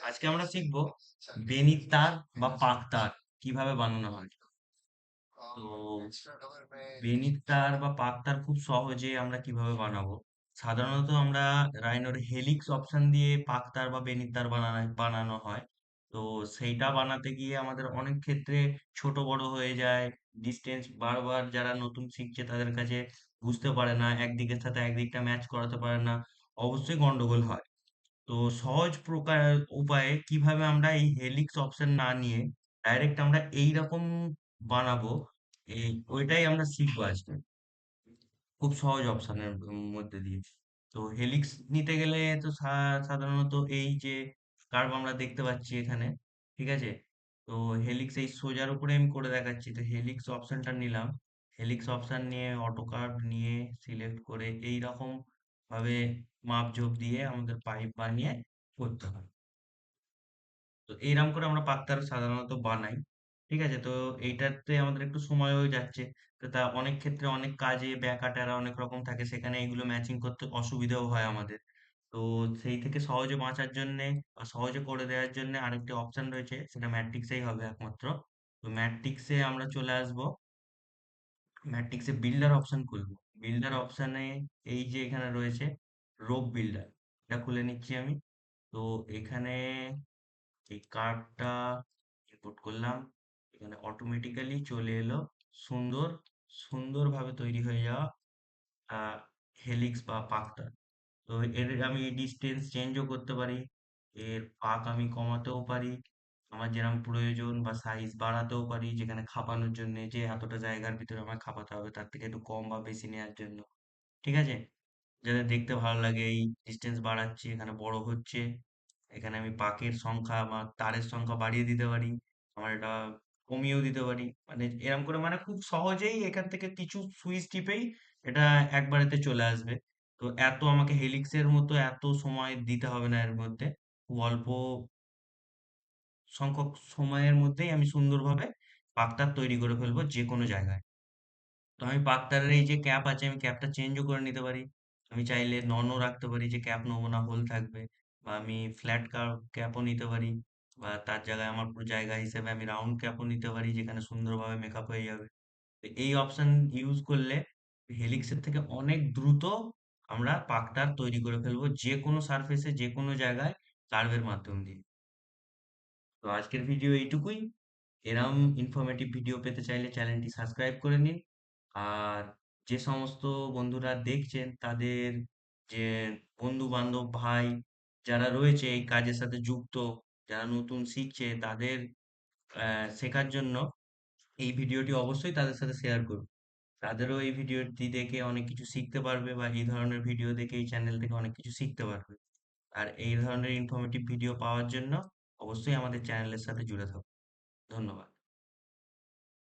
আজকে আমরা শিখব বেনির তার বা পাক তার, কীভাবে বানানো হয়। তো বেনির তার বা পাক তার খুব সহজে আমরা কীভাবে বানাবো? সাধারণত আমরা রাইনোর হেলিক্স অপশন দিয়ে পাক তার বা বেনির তার বানানো বানানো হয়। তো সেইটা বানাতে গিয়ে আমাদের অনেক ক্ষেত্রে ছোট বড় হয়ে যায় ডিস্টেন্স বারবার যারা নতুন শিখছে তাদের কাছে বুঝতে পারে না, একদিকের সাথে একদিকটা ম্যাচ করাতে পারে না। অবশ্যই গন্ডগোল হয়। তো সহজ প্রকার উপায়ে কীভাবে আমরা এই হেলিক্স অপশন না নিয়ে ডাইরেক্ট আমরা এই রকম বানাবো, এই ওইটাই আমরা শিখব আজকে। খুব সহজ অপশনের মধ্যে দিয়ে। তো হেলিক্স নিতে গেলে তো সাধারণত এই যে কার্ভ আমরা দেখতে পাচ্ছি এখানে, ঠিক আছে? তো হেলিক্স এই সোজার উপরে আমি করে দেখাচ্ছি। তো হেলিক্স অপশনটা নিলাম। হেলিক্স অপশন নিয়ে অটো কার্ভ নিয়ে সিলেক্ট করে এই রকম ভাবে মাপ ঝোপ দিয়ে আমাদের পাইপ বানিয়ে করতে হয়। তো এইরকম করে আমরা পাকতারা সাধারণত বানাই, ঠিক আছে? তো এইটাতে আমাদের একটু সময় হয়ে যাচ্ছে। তো তা অনেক ক্ষেত্রে অনেক কাজে ব্যাকা ট্যারা অনেক রকম থাকে, সেখানে এইগুলো ম্যাচিং করতে অসুবিধাও হয় আমাদের। তো সেই থেকে সহজে বাঁচার জন্যে বা সহজে করে দেওয়ার জন্য আরেকটি অপশন রয়েছে, সেটা ম্যাট্রিক্সেই হবে একমাত্র। তো ম্যাট্রিক্সে আমরা চলে আসব। ম্যাট্রিক্সে বিল্ডার অপশন খুলবো। বিল্ডার অপশানে এই যে এখানে রয়েছে রোপ বিল্ডার এটা খুলে নিচ্ছি আমি। তো এখানে এই কার্ডটা ইনপুট করলাম। এখানে অটোমেটিক্যালি চলে এলো সুন্দর, সুন্দরভাবে তৈরি হয়ে যাওয়া হেলিক্স বা পাকটা তো এর আমি ডিস্টেন্স চেঞ্জও করতে পারি, এর পাক আমি কমাতেও পারি। আমার যেরকম প্রয়োজন বা সাইজ বাড়াতেও পারি, যেখানে খাপানোর জন্য যে এতটা জায়গার ভিতরে আমায় খাপাতে হবে, তার থেকে একটু কম বা বেশি নেওয়ার জন্য। ঠিক আছে? যাতে দেখতে ভালো লাগে, এই ডিস্টেন্স বাড়াচ্ছি, এখানে বড় হচ্ছে, এখানে আমি পাকের সংখ্যা বা তারের সংখ্যা বাড়িয়ে দিতে পারি, আমার এটা কমিয়েও দিতে পারি। মানে এরকম করে মানে খুব সহজেই এখান থেকে কিছু সুইচ টিপেই এটা একবারেতে চলে আসবে। তো এত আমাকে হেলিক্সের মতো এত সময় দিতে হবে না এর মধ্যে। খুব অল্প সংখ্যক সময়ের মধ্যেই আমি সুন্দরভাবে পাকতার তৈরি করে ফেলব যে কোনো জায়গায়। তো আমি পাকতারের এই যে ক্যাপ আছে, আমি ক্যাপটা চেঞ্জও করে নিতে পারি। আমি চাইলে ননও রাখতে পারি যে ক্যাপ নেব না হোল থাকবে। বা আমি ফ্ল্যাট ক্যাপও নিতে পারি। বা তার জায়গায় আমার পুরো জায়গা হিসেবে আমি রাউন্ড ক্যাপও নিতে পারি, যেখানে সুন্দরভাবে মেকআপ হয়ে যাবে। তো এই অপশান ইউজ করলে হেলিক্সের থেকে অনেক দ্রুত আমরা পাকটার তৈরি করে ফেলব যে কোনো সারফেসে যে কোনো জায়গায় কার্ভের মাধ্যম দিয়ে। তো আজকের ভিডিও এইটুকুই। এরম ইনফরমেটিভ ভিডিও পেতে চাইলে চ্যানেলটি সাবস্ক্রাইব করে নিন। আর যে সমস্ত বন্ধুরা দেখছেন, তাদের যে বন্ধু বান্ধব ভাই যারা রয়েছে এই কাজের সাথে যুক্ত, যারা নতুন শিখছে, তাদের শেখার জন্য এই ভিডিওটি অবশ্যই তাদের সাথে শেয়ার করুন। তাদেরও এই ভিডিওটি দেখে অনেক কিছু শিখতে পারবে বা এই ধরনের ভিডিও দেখে এই চ্যানেল থেকে অনেক কিছু শিখতে পারবে। আর এই ধরনের ইনফরমেটিভ ভিডিও পাওয়ার জন্য অবশ্যই আমাদের চ্যানেলের সাথে জুড়ে থাকুন ধন্যবাদ।